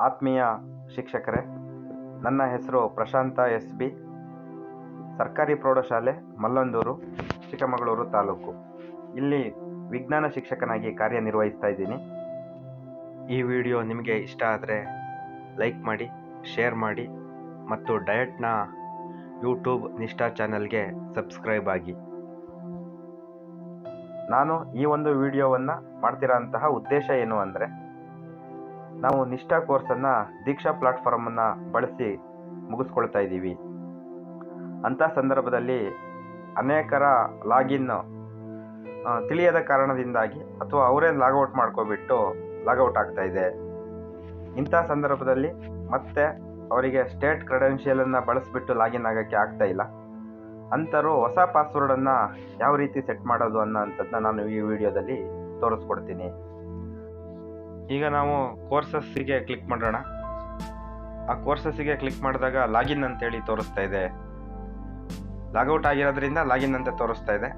ಆತ್ಮೀಯ ಶಿಕ್ಷಕರೇ, ನನ್ನ ಹೆಸರು ಪ್ರಶಾಂತ ಎಸ್ ಬಿ ಸರ್ಕಾರಿ ಪ್ರೌಢಶಾಲೆ, ಮಲ್ಲಂದೂರು, ಚಿಕ್ಕಮಗಳೂರು ತಾಲೂಕು. ಇಲ್ಲಿ ವಿಜ್ಞಾನ ಶಿಕ್ಷಕನಾಗಿ ಕಾರ್ಯನಿರ್ವಹಿಸ್ತಾ ಇದ್ದೀನಿ. ಈ ವಿಡಿಯೋ ನಿಮಗೆ ಇಷ್ಟ ಆದರೆ ಲೈಕ್ ಮಾಡಿ, ಶೇರ್ ಮಾಡಿ ಮತ್ತು ಡಯಟ್ನ ಯೂಟ್ಯೂಬ್ ನಿಷ್ಠಾ ಚಾನಲ್ಗೆ ಸಬ್ಸ್ಕ್ರೈಬ್ ಆಗಿ. ನಾನು ಈ ಒಂದು ವಿಡಿಯೋವನ್ನು ಮಾಡ್ತಿರೋ ಉದ್ದೇಶ ಏನು ಅಂದರೆ ನಾವು ನಿಷ್ಠಾ ಕೋರ್ಸನ್ನು ದೀಕ್ಷಾ ಪ್ಲಾಟ್ಫಾರ್ಮನ್ನು ಬಳಸಿ ಮುಗಿಸ್ಕೊಳ್ತಾ ಇದ್ದೀವಿ. ಅಂಥ ಸಂದರ್ಭದಲ್ಲಿ ಅನೇಕರ ಲಾಗಿನ್ ತಿಳಿಯದ ಕಾರಣದಿಂದಾಗಿ ಅಥವಾ ಅವರೇ ಲಾಗೌಟ್ ಮಾಡ್ಕೊಬಿಟ್ಟು ಲಾಗೌಟ್ ಆಗ್ತಾ ಇದೆ. ಇಂಥ ಸಂದರ್ಭದಲ್ಲಿ ಮತ್ತೆ ಅವರಿಗೆ ಸ್ಟೇಟ್ ಕ್ರೆಡೆನ್ಷಿಯಲನ್ನು ಬಳಸಿಬಿಟ್ಟು ಲಾಗಿನ್ ಆಗೋಕ್ಕೆ ಆಗ್ತಾ ಇಲ್ಲ. ಅಂಥವ್ರು ಹೊಸ ಪಾಸ್ವರ್ಡನ್ನು ಯಾವ ರೀತಿ ಸೆಟ್ ಮಾಡೋದು ಅನ್ನೋ ಅಂಥದ್ದನ್ನ ನಾನು ಈ ವಿಡಿಯೋದಲ್ಲಿ ತೋರಿಸ್ಕೊಡ್ತೀನಿ. ಈಗ ನಾವು ಕೋರ್ಸಸ್ಸಿಗೆ ಕ್ಲಿಕ್ ಮಾಡೋಣ. ಆ ಕೋರ್ಸಸ್ಸಿಗೆ ಕ್ಲಿಕ್ ಮಾಡಿದಾಗ ಲಾಗಿನ್ ಅಂತೇಳಿ ತೋರಿಸ್ತಾ ಇದೆ. ಲಾಗೌಟ್ ಆಗಿರೋದ್ರಿಂದ ಲಾಗಿನ್ ಅಂತ ತೋರಿಸ್ತಾ ಇದೆ.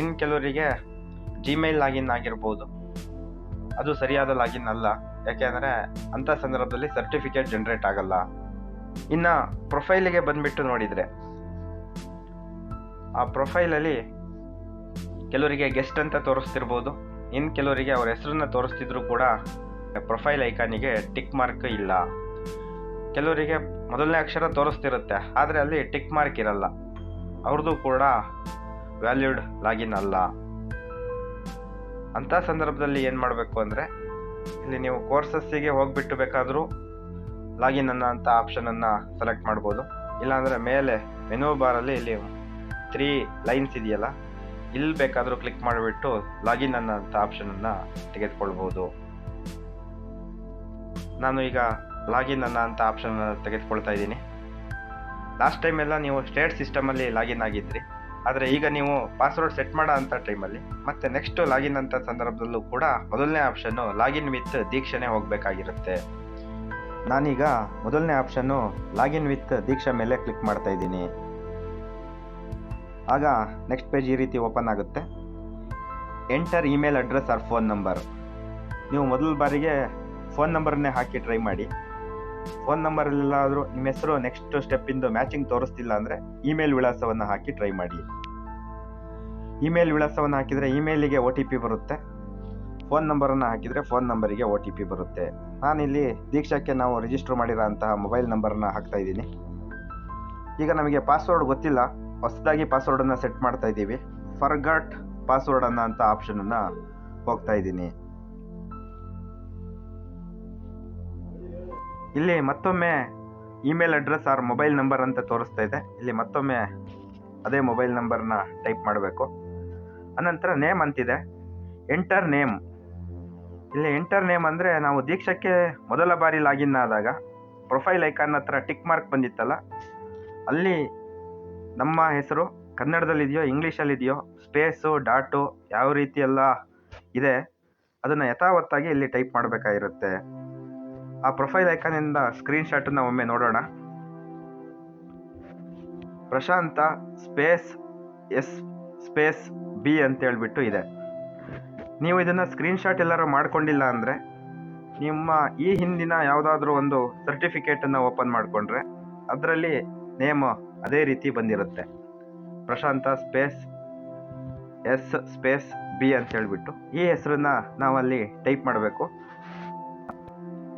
ಇನ್ನು ಕೆಲವರಿಗೆ ಜಿಮೇಲ್ ಲಾಗಿನ್ ಆಗಿರ್ಬೋದು. ಅದು ಸರಿಯಾದ ಲಾಗಿನ್ ಅಲ್ಲ. ಯಾಕೆಂದರೆ ಅಂಥ ಸಂದರ್ಭದಲ್ಲಿ ಸರ್ಟಿಫಿಕೇಟ್ ಜನರೇಟ್ ಆಗಲ್ಲ. ಇನ್ನು ಪ್ರೊಫೈಲಿಗೆ ಬಂದ್ಬಿಟ್ಟು ನೋಡಿದರೆ ಆ ಪ್ರೊಫೈಲಲ್ಲಿ ಕೆಲವರಿಗೆ ಗೆಸ್ಟ್ ಅಂತ ತೋರಿಸ್ತಿರ್ಬೋದು. ಇನ್ನು ಕೆಲವರಿಗೆ ಅವ್ರ ಹೆಸರನ್ನ ತೋರಿಸ್ತಿದ್ರು ಕೂಡ ಪ್ರೊಫೈಲ್ ಐಕಾನಿಗೆ ಟಿಕ್ ಮಾರ್ಕ್ ಇಲ್ಲ. ಕೆಲವರಿಗೆ ಮೊದಲನೇ ಅಕ್ಷರ ತೋರಿಸ್ತಿರುತ್ತೆ, ಆದರೆ ಅಲ್ಲಿ ಟಿಕ್ ಮಾರ್ಕ್ ಇರಲ್ಲ. ಅವ್ರದ್ದು ಕೂಡ ವ್ಯಾಲ್ಯೂಡ್ ಲಾಗಿನ್ ಅಲ್ಲ. ಅಂಥ ಸಂದರ್ಭದಲ್ಲಿ ಏನು ಮಾಡಬೇಕು ಅಂದರೆ, ಇಲ್ಲಿ ನೀವು ಕೋರ್ಸಸ್ಸಿಗೆ ಹೋಗಿಬಿಟ್ಟು ಬೇಕಾದರೂ ಲಾಗಿನ್ ಅನ್ನ ಅಂತ ಆಪ್ಷನನ್ನು ಸೆಲೆಕ್ಟ್ ಮಾಡ್ಬೋದು. ಇಲ್ಲಾಂದರೆ ಮೇಲೆ ಮೆನು ಬಾರಲ್ಲಿ ಇಲ್ಲಿ ತ್ರೀ ಲೈನ್ಸ್ ಇದೆಯಲ್ಲ, ಇಲ್ಲಿ ಬೇಕಾದರೂ ಕ್ಲಿಕ್ ಮಾಡಿಬಿಟ್ಟು ಲಾಗಿನ್ ಅನ್ನೋಂಥ ಆಪ್ಷನನ್ನು ತೆಗೆದುಕೊಳ್ಬೋದು. ನಾನು ಈಗ ಲಾಗಿನ್ ಅನ್ನ ಅಂತ ಆಪ್ಷನ್ ತೆಗೆದುಕೊಳ್ತಾ ಇದ್ದೀನಿ. ಲಾಸ್ಟ್ ಟೈಮ್ ಎಲ್ಲ ನೀವು ಸ್ಟೇಟ್ ಸಿಸ್ಟಮಲ್ಲಿ ಲಾಗಿನ್ ಆಗಿದ್ರಿ. ಆದರೆ ಈಗ ನೀವು ಪಾಸ್ವರ್ಡ್ ಸೆಟ್ ಮಾಡೋ ಅಂಥ ಟೈಮಲ್ಲಿ ಮತ್ತೆ ನೆಕ್ಸ್ಟ್ ಲಾಗಿನ್ ಅಂತ ಸಂದರ್ಭದಲ್ಲೂ ಕೂಡ ಮೊದಲನೇ ಆಪ್ಷನ್ನು ಲಾಗಿನ್ ವಿತ್ ದೀಕ್ಷೆನೇ ಹೋಗಬೇಕಾಗಿರುತ್ತೆ. ನಾನೀಗ ಮೊದಲನೇ ಆಪ್ಷನ್ನು ಲಾಗಿನ್ ವಿತ್ ದೀಕ್ಷಾ ಮೇಲೆ ಕ್ಲಿಕ್ ಮಾಡ್ತಾ ಇದ್ದೀನಿ. ಆಗ ನೆಕ್ಸ್ಟ್ ಪೇಜ್ ಈ ರೀತಿ ಓಪನ್ ಆಗುತ್ತೆ. Enter email address or phone number ನೀವು ಮೊದಲ ಬಾರಿಗೆ ಫೋನ್ ನಂಬರ್ನೇ ಹಾಕಿ ಟ್ರೈ ಮಾಡಿ. ಫೋನ್ ನಂಬರಲ್ಲಾದರೂ ನಿಮ್ಮ ಹೆಸರು ನೆಕ್ಸ್ಟ್ ಸ್ಟೆಪ್ಪಿಂದು ಮ್ಯಾಚಿಂಗ್ ತೋರಿಸ್ತಿಲ್ಲ ಅಂದರೆ ಇಮೇಲ್ ವಿಳಾಸವನ್ನು ಹಾಕಿ ಟ್ರೈ ಮಾಡಿ. ಇಮೇಲ್ ವಿಳಾಸವನ್ನು ಹಾಕಿದರೆ ಇಮೇಲಿಗೆ ಒ ಟಿ ಪಿ ಬರುತ್ತೆ. ಫೋನ್ ನಂಬರನ್ನು ಹಾಕಿದರೆ ಫೋನ್ ನಂಬರಿಗೆ ಒ ಟಿ ಪಿ ಬರುತ್ತೆ. ನಾನಿಲ್ಲಿ ದೀಕ್ಷಾಕ್ಕೆ ನಾವು ರಿಜಿಸ್ಟರ್ ಮಾಡಿರೋ ಅಂತಹ ಮೊಬೈಲ್ ನಂಬರನ್ನು ಹಾಕ್ತಾ ಇದ್ದೀನಿ. ಈಗ ನಮಗೆ ಪಾಸ್ವರ್ಡ್ ಗೊತ್ತಿಲ್ಲ. ಹೊಸದಾಗಿ ಪಾಸ್ವರ್ಡನ್ನು ಸೆಟ್ ಮಾಡ್ತಾ ಇದ್ದೀವಿ. ಫರ್ಗಟ್ ಪಾಸ್ವರ್ಡ್ ಅನ್ನೋ ಆಪ್ಷನನ್ನು ಹೋಗ್ತಾ ಇದ್ದೀನಿ. ಇಲ್ಲಿ ಮತ್ತೊಮ್ಮೆ email address or mobile number ಅಂತ ತೋರಿಸ್ತಾ ಇದೆ. ಇಲ್ಲಿ ಮತ್ತೊಮ್ಮೆ ಅದೇ ಮೊಬೈಲ್ ನಂಬರ್ನ ಟೈಪ್ ಮಾಡಬೇಕು. ಅನಂತರ ನೇಮ್ ಅಂತಿದೆ. ಎಂಟರ್ ನೇಮ್ ಇಲ್ಲಿ ಎಂಟರ್ ನೇಮ್ ಅಂದರೆ ನಾವು ದೀಕ್ಷಕ್ಕೆ ಮೊದಲ ಬಾರಿ ಲಾಗಿನ್ ಆದಾಗ ಪ್ರೊಫೈಲ್ ಐಕಾನ್ ಹತ್ರ ಟಿಕ್ ಮಾರ್ಕ್ ಬಂದಿತ್ತಲ್ಲ, ಅಲ್ಲಿ ನಮ್ಮ ಹೆಸರು ಕನ್ನಡದಲ್ಲಿದೆಯೋ ಇಂಗ್ಲೀಷಲ್ಲಿದೆಯೋ ಸ್ಪೇಸು ಡಾಟು ಯಾವ ರೀತಿ ಎಲ್ಲ ಇದೆ, ಅದನ್ನು ಯಥಾವತ್ತಾಗಿ ಇಲ್ಲಿ ಟೈಪ್ ಮಾಡಬೇಕಾಗಿರುತ್ತೆ. ಆ ಪ್ರೊಫೈಲ್ ಐಕಾನಿಂದ ಸ್ಕ್ರೀನ್ಶಾಟನ್ನು ಒಮ್ಮೆ ನೋಡೋಣ. Prashanth space S space B ಅಂತ ಹೇಳ್ಬಿಟ್ಟು ಇದೆ. ನೀವು ಇದನ್ನು ಸ್ಕ್ರೀನ್ಶಾಟ್ ಎಲ್ಲರೂ ಮಾಡ್ಕೊಂಡಿಲ್ಲ ಅಂದರೆ ನಿಮ್ಮ ಈ ಹಿಂದಿನ ಯಾವುದಾದ್ರೂ ಒಂದು ಸರ್ಟಿಫಿಕೇಟನ್ನು ಓಪನ್ ಮಾಡಿಕೊಂಡ್ರೆ ಅದರಲ್ಲಿ ನೇಮ್ ಅದೇ ರೀತಿ ಬಂದಿರುತ್ತೆ. Prashanth space S space B ಅಂತ ಹೇಳ್ಬಿಟ್ಟು ಈ ಹೆಸರನ್ನ ನಾವಲ್ಲಿ ಟೈಪ್ ಮಾಡಬೇಕು.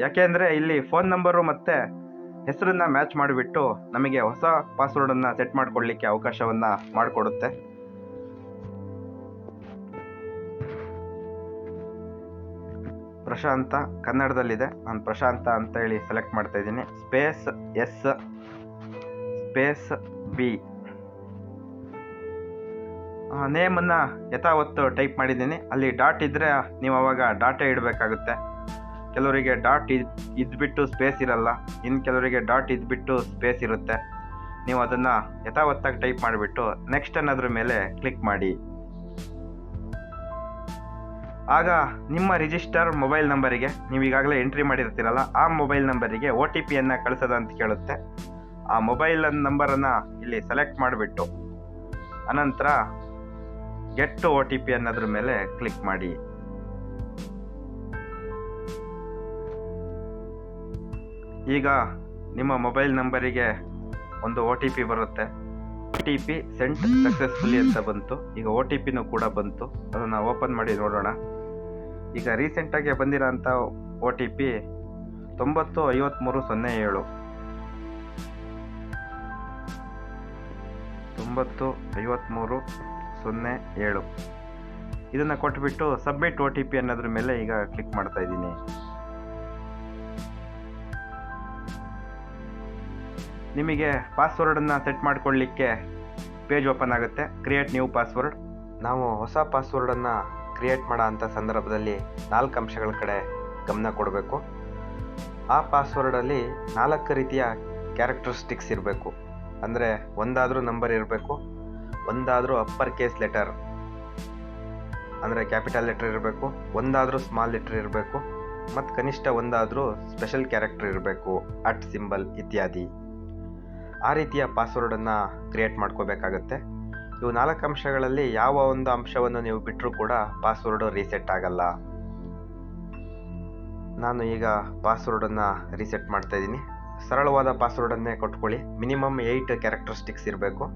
ಯಾಕೆಂದರೆ ಇಲ್ಲಿ ಫೋನ್ ನಂಬರು ಮತ್ತು ಹೆಸರನ್ನು ಮ್ಯಾಚ್ ಮಾಡಿಬಿಟ್ಟು ನಮಗೆ ಹೊಸ ಪಾಸ್ವರ್ಡನ್ನು ಸೆಟ್ ಮಾಡಿಕೊಡ್ಲಿಕ್ಕೆ ಅವಕಾಶವನ್ನು ಮಾಡಿಕೊಡುತ್ತೆ. ಪ್ರಶಾಂತ ಕನ್ನಡದಲ್ಲಿದೆ. ನಾನು ಪ್ರಶಾಂತ ಅಂತ ಹೇಳಿ ಸೆಲೆಕ್ಟ್ ಮಾಡ್ತಾ ಇದ್ದೀನಿ. ಸ್ಪೇಸ್ ಎಸ್ ಸ್ಪೇಸ್ ಬಿ ನೇಮನ್ನು ಯಥಾವತ್ತು ಟೈಪ್ ಮಾಡಿದ್ದೀನಿ. ಅಲ್ಲಿ ಡಾಟ್ ಇದ್ದರೆ ನೀವು ಅವಾಗ ಡಾಟೇ ಇಡಬೇಕಾಗುತ್ತೆ. ಕೆಲವರಿಗೆ ಡಾಟ್ ಇದ್, ಇದ್ಬಿಟ್ಟು ಸ್ಪೇಸ್ ಇರಲ್ಲ. ಇನ್ನು ಕೆಲವರಿಗೆ ಡಾಟ್ ಇದ್ಬಿಟ್ಟು ಸ್ಪೇಸ್ ಇರುತ್ತೆ. ನೀವು ಅದನ್ನು ಯಥಾವತ್ತಾಗಿ ಟೈಪ್ ಮಾಡಿಬಿಟ್ಟು ನೆಕ್ಸ್ಟ್ ಅನ್ನೋದ್ರ ಮೇಲೆ ಕ್ಲಿಕ್ ಮಾಡಿ. ಆಗ ನಿಮ್ಮ ರಿಜಿಸ್ಟರ್ ಮೊಬೈಲ್ ನಂಬರಿಗೆ, ನೀವು ಈಗಾಗಲೇ ಎಂಟ್ರಿ ಮಾಡಿರ್ತೀರಲ್ಲ, ಆ ಮೊಬೈಲ್ ನಂಬರಿಗೆ ಒ ಟಿ ಪಿಯನ್ನು ಕಳಿಸೋದ ಅಂತ ಕೇಳುತ್ತೆ. ಆ ಮೊಬೈಲ್ ನಂಬರನ್ನು ಇಲ್ಲಿ ಸೆಲೆಕ್ಟ್ ಮಾಡಿಬಿಟ್ಟು, ಅನಂತರ ಗೆಟ್ ಒ ಟಿ ಪಿ ಅನ್ನೋದ್ರ ಮೇಲೆ ಕ್ಲಿಕ್ ಮಾಡಿ. ಈಗ ನಿಮ್ಮ ಮೊಬೈಲ್ ನಂಬರಿಗೆ ಒಂದು ಒ ಟಿ ಪಿ ಬರುತ್ತೆ. O T P sent successfully ಅಂತ ಬಂತು. ಈಗ ಒ ಟಿ ಪಿನೂ ಕೂಡ ಬಂತು. ಅದನ್ನು ಓಪನ್ ಮಾಡಿ ನೋಡೋಣ. ಈಗ ರೀಸೆಂಟಾಗಿ ಬಂದಿರೋಂಥ ಒ ಟಿ ಪಿ ತೊಂಬತ್ತು ಐವತ್ತ್ಮೂರು ಸೊನ್ನೆ ಏಳು. ತೊಂಬತ್ತು ಐವತ್ತ್ಮೂರು ಸೊನ್ನೆ ಏಳು. ಇದನ್ನು ಕೊಟ್ಬಿಟ್ಟು ಸಬ್ಮಿಟ್ ಒ ಟಿ ಪಿ ಅನ್ನೋದ್ರ ಮೇಲೆ ಈಗ ಕ್ಲಿಕ್ ಮಾಡ್ತಾ ಇದ್ದೀನಿ. ನಿಮಗೆ ಪಾಸ್ವರ್ಡನ್ನು ಸೆಟ್ ಮಾಡಿಕೊಳ್ಳಲಿಕ್ಕೆ ಪೇಜ್ ಓಪನ್ ಆಗುತ್ತೆ. ಕ್ರಿಯೇಟ್ ನ್ಯೂ ಪಾಸ್ವರ್ಡ್ ನಾವು ಹೊಸ ಪಾಸ್ವರ್ಡನ್ನು ಕ್ರಿಯೇಟ್ ಮಾಡೋ ಅಂಥ ಸಂದರ್ಭದಲ್ಲಿ ನಾಲ್ಕು ಅಂಶಗಳ ಕಡೆ ಗಮನ ಕೊಡಬೇಕು. ಆ ಪಾಸ್ವರ್ಡಲ್ಲಿ ನಾಲ್ಕು ರೀತಿಯ ಕ್ಯಾರೆಕ್ಟರಿಸ್ಟಿಕ್ಸ್ ಇರಬೇಕು. ಅಂದರೆ ಒಂದಾದರೂ ನಂಬರ್ ಇರಬೇಕು, ಒಂದಾದರೂ ಅಪ್ಪರ್ ಕೇಸ್ ಲೆಟರ್ ಅಂದರೆ ಕ್ಯಾಪಿಟಲ್ ಲೆಟರ್ ಇರಬೇಕು, ಒಂದಾದರೂ ಸ್ಮಾಲ್ ಲೆಟರ್ ಇರಬೇಕು, ಮತ್ತು ಕನಿಷ್ಠ ಒಂದಾದರೂ ಸ್ಪೆಷಲ್ ಕ್ಯಾರೆಕ್ಟರ್ ಇರಬೇಕು ಅಟ್ ಸಿಂಬಲ್ ಇತ್ಯಾದಿ. ಆ ರೀತಿಯ ಪಾಸ್ವರ್ಡನ್ನು ಕ್ರಿಯೇಟ್ ಮಾಡ್ಕೋಬೇಕಾಗತ್ತೆ. ಇವು ನಾಲ್ಕು ಅಂಶಗಳಲ್ಲಿ ಯಾವ ಒಂದು ಅಂಶವನ್ನು ನೀವು ಬಿಟ್ಟರೂ ಕೂಡ ಪಾಸ್ವರ್ಡು ರೀಸೆಟ್ ಆಗಲ್ಲ. ನಾನು ಈಗ ಪಾಸ್ವರ್ಡನ್ನು ರೀಸೆಟ್ ಮಾಡ್ತಾ ಇದ್ದೀನಿ. ಸರಳವಾದ ಪಾಸ್ವರ್ಡನ್ನೇ ಕೊಟ್ಕೊಳ್ಳಿ. ಮಿನಿಮಮ್ ಏಯ್ಟ್ ಕ್ಯಾರೆಕ್ಟರಿಸ್ಟಿಕ್ಸ್ ಇರಬೇಕು.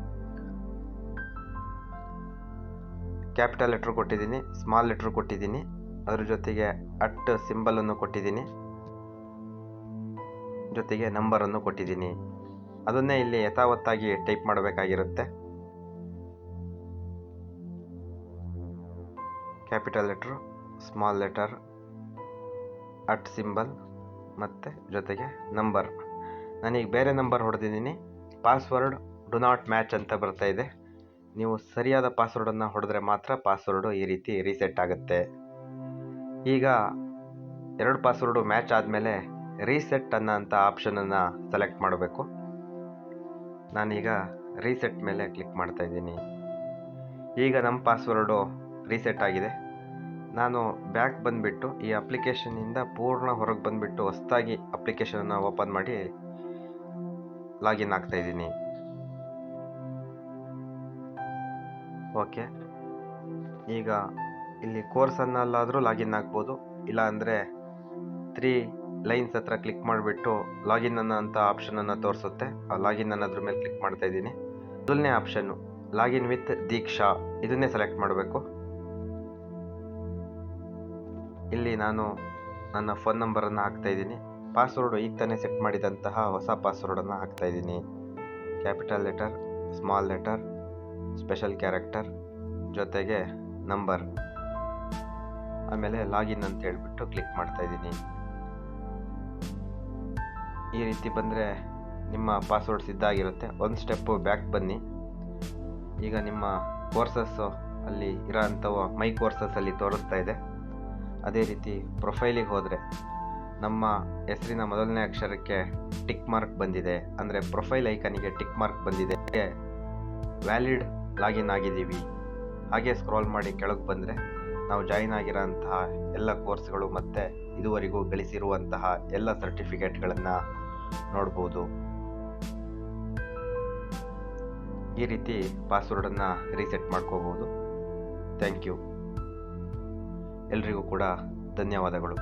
ಕ್ಯಾಪಿಟಲ್ ಲೆಟ್ರ್ ಕೊಟ್ಟಿದ್ದೀನಿ, ಸ್ಮಾಲ್ ಲೆಟ್ರ್ ಕೊಟ್ಟಿದ್ದೀನಿ, ಅದ್ರ ಜೊತೆಗೆ ಅಟ್ ಸಿಂಬಲನ್ನು ಕೊಟ್ಟಿದ್ದೀನಿ, ಜೊತೆಗೆ ನಂಬರನ್ನು ಕೊಟ್ಟಿದ್ದೀನಿ. ಅದನ್ನೇ ಇಲ್ಲಿ ಯಥಾವತ್ತಾಗಿ type ಮಾಡಬೇಕಾಗಿರುತ್ತೆ. Capital letter, small letter, at symbol, ಮತ್ತು ಜೊತೆಗೆ ನಂಬರ್. ನಾನೀಗ ಬೇರೆ ನಂಬರ್ ಹೊಡೆದಿದ್ದೀನಿ. ಪಾಸ್ವರ್ಡ್ ಡು ನಾಟ್ ಮ್ಯಾಚ್ ಅಂತ ಬರ್ತಾ ಇದೆ. ನೀವು ಸರಿಯಾದ ಪಾಸ್ವರ್ಡನ್ನು ಹೊಡೆದ್ರೆ ಮಾತ್ರ ಪಾಸ್ವರ್ಡು ಈ ರೀತಿ ರೀಸೆಟ್ ಆಗುತ್ತೆ. ಈಗ ಎರಡು ಪಾಸ್ವರ್ಡು ಮ್ಯಾಚ್ ಆದಮೇಲೆ ರೀಸೆಟ್ ಅನ್ನೋ ಅಂಥ ಆಪ್ಷನನ್ನು ಸೆಲೆಕ್ಟ್ ಮಾಡಬೇಕು. ನಾನೀಗ ರೀಸೆಟ್ ಮೇಲೆ ಕ್ಲಿಕ್ ಮಾಡ್ತಾ ಇದ್ದೀನಿ. ಈಗ ನಮ್ಮ ಪಾಸ್ವರ್ಡು ರೀಸೆಟ್ ಆಗಿದೆ. ನಾನು ಬ್ಯಾಕ್ ಬಂದುಬಿಟ್ಟು ಈ ಅಪ್ಲಿಕೇಶನಿಂದ ಪೂರ್ಣ ಹೊರಗೆ ಬಂದುಬಿಟ್ಟು ಹೊಸದಾಗಿ ಅಪ್ಲಿಕೇಶನನ್ನು ಓಪನ್ ಮಾಡಿ ಲಾಗಿನ್ ಆಗ್ತಾ ಇದ್ದೀನಿ. ಓಕೆ ಈಗ ಇಲ್ಲಿ ಕೋರ್ಸನ್ನಲ್ಲಾದರೂ ಲಾಗಿನ್ ಆಗ್ಬೋದು. ಇಲ್ಲ ಅಂದರೆ ತ್ರೀ ಲೈನ್ಸ್ ಹತ್ರ ಕ್ಲಿಕ್ ಮಾಡಿಬಿಟ್ಟು ಲಾಗಿನ್ ಅನ್ನೋ ಆಪ್ಷನ್ ಆಪ್ಷನನ್ನು ತೋರಿಸುತ್ತೆ. ಆ ಲಾಗಿನ್ ಅನ್ನೋದ್ರ ಮೇಲೆ ಕ್ಲಿಕ್ ಮಾಡ್ತಾ ಇದ್ದೀನಿ. ಮೊದಲನೇ ಆಪ್ಷನ್ನು, ಲಾಗಿನ್ ವಿತ್ ದೀಕ್ಷಾ, ಇದನ್ನೇ ಸೆಲೆಕ್ಟ್ ಮಾಡಬೇಕು. ಇಲ್ಲಿ ನಾನು ನನ್ನ ಫೋನ್ ನಂಬರನ್ನು ಹಾಕ್ತಾ ಇದ್ದೀನಿ. ಪಾಸ್ವರ್ಡು ಈಗ ತಾನೇ ಸೆಟ್ ಮಾಡಿದಂತಹ ಹೊಸ ಪಾಸ್ವರ್ಡನ್ನು ಹಾಕ್ತಾ ಇದ್ದೀನಿ. Capital letter, small letter, special character, ಜೊತೆಗೆ ನಂಬರ್. ಆಮೇಲೆ ಲಾಗಿನ್ ಅಂತ ಹೇಳಿಬಿಟ್ಟು ಕ್ಲಿಕ್ ಮಾಡ್ತಾ ಇದ್ದೀನಿ. ಈ ರೀತಿ ಬಂದರೆ ನಿಮ್ಮ ಪಾಸ್ವರ್ಡ್ ಸಿದ್ಧ ಆಗಿರುತ್ತೆ ಒಂದು ಸ್ಟೆಪ್ಪು ಬ್ಯಾಕ್ ಬನ್ನಿ. ಈಗ ನಿಮ್ಮ ಕೋರ್ಸಸ್ಸು ಅಲ್ಲಿ ಇರೋ ಅಂಥವು ಮೈ ಕೋರ್ಸಸ್ಸಲ್ಲಿ ತೋರಿಸ್ತಾ ಇದೆ. ಅದೇ ರೀತಿ ಪ್ರೊಫೈಲಿಗೆ ಹೋದರೆ ನಮ್ಮ ಹೆಸರಿನ ಮೊದಲನೇ ಅಕ್ಷರಕ್ಕೆ ಟಿಕ್ ಮಾರ್ಕ್ ಬಂದಿದೆ. ಅಂದರೆ ಪ್ರೊಫೈಲ್ ಐಕನಿಗೆ ಟಿಕ್ ಮಾರ್ಕ್ ಬಂದಿದೆ. ವ್ಯಾಲಿಡ್ ಲಾಗಿನ್ ಆಗಿದ್ದೀವಿ. ಹಾಗೆ ಸ್ಕ್ರಾಲ್ ಮಾಡಿ ಕೆಳಗೆ ಬಂದರೆ ನಾವು ಜಾಯಿನ್ ಆಗಿರೋಂತಹ ಎಲ್ಲ ಕೋರ್ಸ್ಗಳು ಮತ್ತು ಇದುವರೆಗೂ ಗಳಿಸಿರುವಂತಹ ಎಲ್ಲ ಸರ್ಟಿಫಿಕೇಟ್ಗಳನ್ನು ನೋಡ್ಬೋದು. ಈ ರೀತಿ ಪಾಸ್ವರ್ಡನ್ನು ರೀಸೆಟ್ ಮಾಡ್ಕೋಬೋದು ಥ್ಯಾಂಕ್ ಯು ಎಲ್ರಿಗೂ ಕೂಡ ಧನ್ಯವಾದಗಳು.